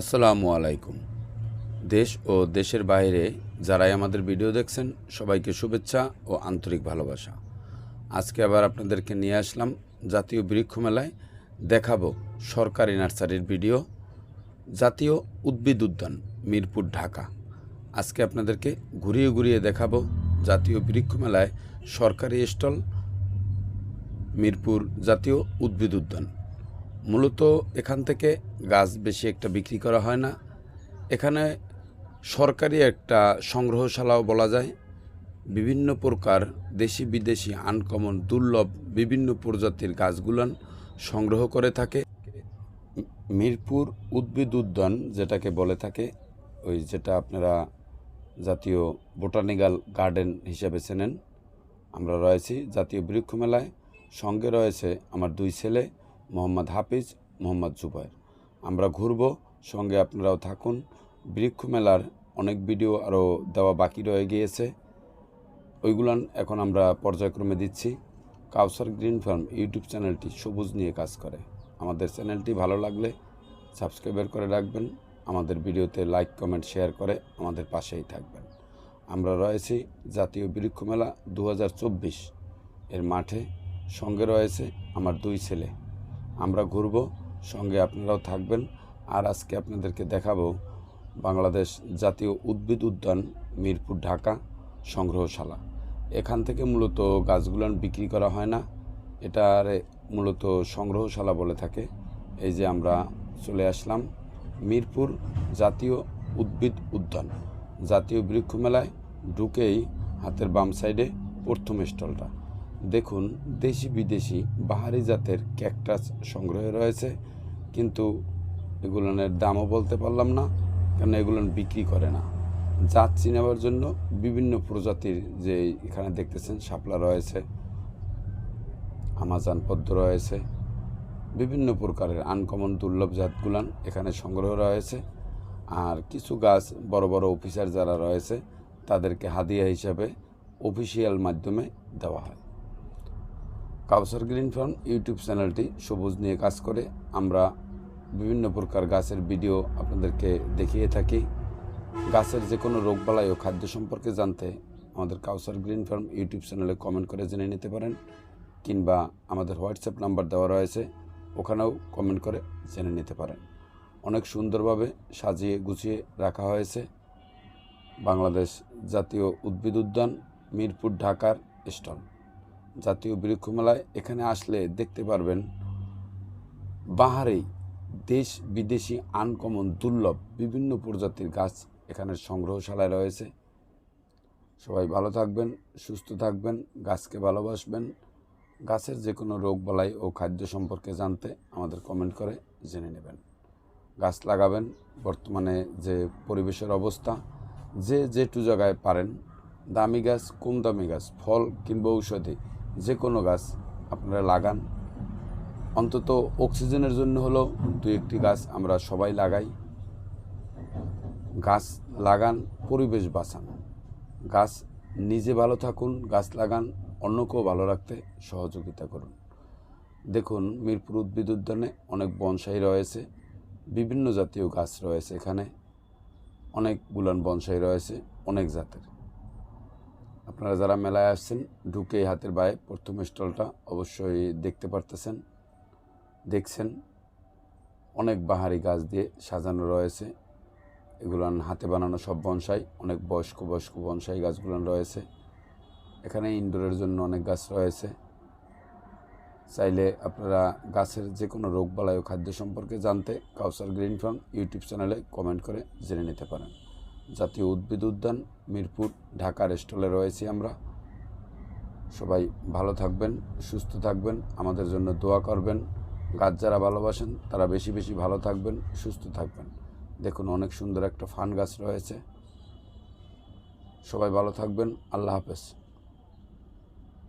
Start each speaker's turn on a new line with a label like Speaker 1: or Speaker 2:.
Speaker 1: আসসালামু আলাইকুম। দেশ ও দেশের বাইরে যারাই আমাদের ভিডিও দেখছেন, সবাইকে শুভেচ্ছা ও আন্তরিক ভালোবাসা। আজকে আবার আপনাদেরকে নিয়ে আসলাম জাতীয় বৃক্ষ মেলায় দেখাবো সরকারি নার্সারির ভিডিও, জাতীয় উদ্ভিদ উদ্যান, মিরপুর, ঢাকা। আজকে আপনাদেরকে ঘুরিয়ে ঘুরিয়ে দেখাবো জাতীয় বৃক্ষ মেলায় সরকারি স্টল, মিরপুর জাতীয় উদ্ভিদ উদ্যান। মূলত এখান থেকে গাছ বেশি একটা বিক্রি করা হয় না। এখানে সরকারি একটা সংগ্রহশালাও বলা যায়। বিভিন্ন প্রকার দেশি বিদেশি আনকমন দুর্লভ বিভিন্ন প্রজাতির গাছগুলান সংগ্রহ করে থাকে। মিরপুর উদ্ভিদ উদ্যান যেটাকে বলে থাকে, ওই যেটা আপনারা জাতীয় বোটানিক্যাল গার্ডেন হিসেবে চেনেন। আমরা রয়েছি জাতীয় বৃক্ষ মেলায়। সঙ্গে রয়েছে আমার দুই ছেলে। মোহাম্মদ হাফিজ, মোহাম্মদ জুবাইর। আমরা ঘুরব, সঙ্গে আপনারাও থাকুন। বৃক্ষ মেলার অনেক ভিডিও আরও দেওয়া বাকি রয়ে গিয়েছে। ওইগুলান এখন আমরা পর্যায়ক্রমে দিচ্ছি। কাউসার গ্রিন ফার্ম ইউটিউব চ্যানেলটি সবুজ নিয়ে কাজ করে। আমাদের চ্যানেলটি ভালো লাগলে সাবস্ক্রাইবার করে রাখবেন। আমাদের ভিডিওতে লাইক, কমেন্ট, শেয়ার করে আমাদের পাশেই থাকবেন। আমরা রয়েছি জাতীয় বৃক্ষ মেলা দু হাজার চব্বিশ এর মাঠে। সঙ্গে রয়েছে আমার দুই ছেলে। আমরা ঘুরব, সঙ্গে আপনারাও থাকবেন। আর আজকে আপনাদেরকে দেখাবো বাংলাদেশ জাতীয় উদ্ভিদ উদ্যান, মিরপুর, ঢাকা সংগ্রহশালা। এখান থেকে মূলত গাছগুলান বিক্রি করা হয় না, এটার মূলত সংগ্রহশালা বলে থাকে। এই যে আমরা চলে আসলাম মিরপুর জাতীয় উদ্ভিদ উদ্যান। জাতীয় বৃক্ষ মেলায় ঢুকেই হাতের বাম সাইডে প্রথম স্টলটা। দেখুন দেশি বিদেশি বাহারি জাতের ক্যাকটাস সংগ্রহে রয়েছে, কিন্তু এগুলোনের দামও বলতে পারলাম না কারণ এগুলো বিক্রি করে না। জাত চিনাবার জন্য বিভিন্ন প্রজাতির যে এখানে দেখতেছেন শাপলা রয়েছে, আমাজান পদ্ম রয়েছে, বিভিন্ন প্রকারের আনকমন দুর্লভ জাতগুলান এখানে সংগ্রহ রয়েছে, আর কিছু গাছ বড় বড় অফিসার যারা রয়েছে, তাদেরকে হাদিয়া হিসাবে অফিসিয়াল মাধ্যমে দেওয়া হয়। কাউসার গ্রিন ফার্ম ইউটিউব চ্যানেলটি সবুজ নিয়ে কাজ করে। আমরা বিভিন্ন প্রকার গাছের ভিডিও আপনাদেরকে দেখিয়ে থাকি। গাছের যে কোনো রোগবালাই ও খাদ্য সম্পর্কে জানতে আমাদের কাউসার গ্রিন ফার্ম ইউটিউব চ্যানেলে কমেন্ট করে জেনে নিতে পারেন, কিংবা আমাদের হোয়াটসঅ্যাপ নাম্বার দেওয়া রয়েছে, ওখানেও কমেন্ট করে জেনে নিতে পারেন। অনেক সুন্দরভাবে সাজিয়ে গুছিয়ে রাখা হয়েছে। বাংলাদেশ জাতীয় উদ্ভিদ উদ্যান, মিরপুর, ঢাকার স্টল। জাতীয় বৃক্ষ মেলায় এখানে আসলে দেখতে পারবেন বাহারেই দেশ বিদেশি আনকমন দুর্লভ বিভিন্ন প্রজাতির গাছ এখানে সংগ্রহশালায় রয়েছে। সবাই ভালো থাকবেন, সুস্থ থাকবেন, গাছকে ভালোবাসবেন। গাছের যে কোনো রোগ বালাই ও খাদ্য সম্পর্কে জানতে আমাদের কমেন্ট করে জেনে নেবেন। গাছ লাগাবেন, বর্তমানে যে পরিবেশের অবস্থা, যে যেটু জায়গায় পারেন, দামি গাছ, কম দামি গাছ, ফল কিংবা ঔষধি যে কোনো গাছ আপনারা লাগান। অন্তত অক্সিজেনের জন্য হলেও দু একটি গাছ আমরা সবাই লাগাই। গাছ লাগান, পরিবেশ বাঁচান। গাছ নিজে ভালো থাকুন, গাছ লাগান, অন্যকেও ভালো রাখতে সহযোগিতা করুন। দেখুন, মিরপুর উদ্ভিদ উদ্যানে অনেক বনসাই রয়েছে। বিভিন্ন জাতীয় গাছ রয়েছে এখানে। অনেক গুলান বনসাই রয়েছে, অনেক জাতের। আপনারা যারা মেলায় আসছেন, ঢুকে হাতের বায়ে প্রথম স্টলটা অবশ্যই দেখতে পারতেছেন, দেখছেন। অনেক বাহারি গাছ দিয়ে সাজানো রয়েছে। এগুলান হাতে বানানো সব বনসাই, অনেক বয়স্ক বয়স্ক বনসাই গাছগুলান রয়েছে। এখানে ইনডোরের জন্য অনেক গাছ রয়েছে। চাইলে আপনারা গাছের যে কোনো রোগবালাই ও খাদ্য সম্পর্কে জানতে কাউসার গ্রিন ফার্ম ইউটিউব চ্যানেলে কমেন্ট করে জেনে নিতে পারেন। জাতীয় উদ্ভিদ উদ্যান, মিরপুর, ঢাকার স্টলে রয়েছি আমরা। সবাই ভালো থাকবেন, সুস্থ থাকবেন, আমাদের জন্য দোয়া করবেন। গাছ যারা ভালোবাসেন, তারা বেশি বেশি ভালো থাকবেন, সুস্থ থাকবেন। দেখুন, অনেক সুন্দর একটা ফান গাছ রয়েছে। সবাই ভালো থাকবেন, আল্লাহ হাফেজ।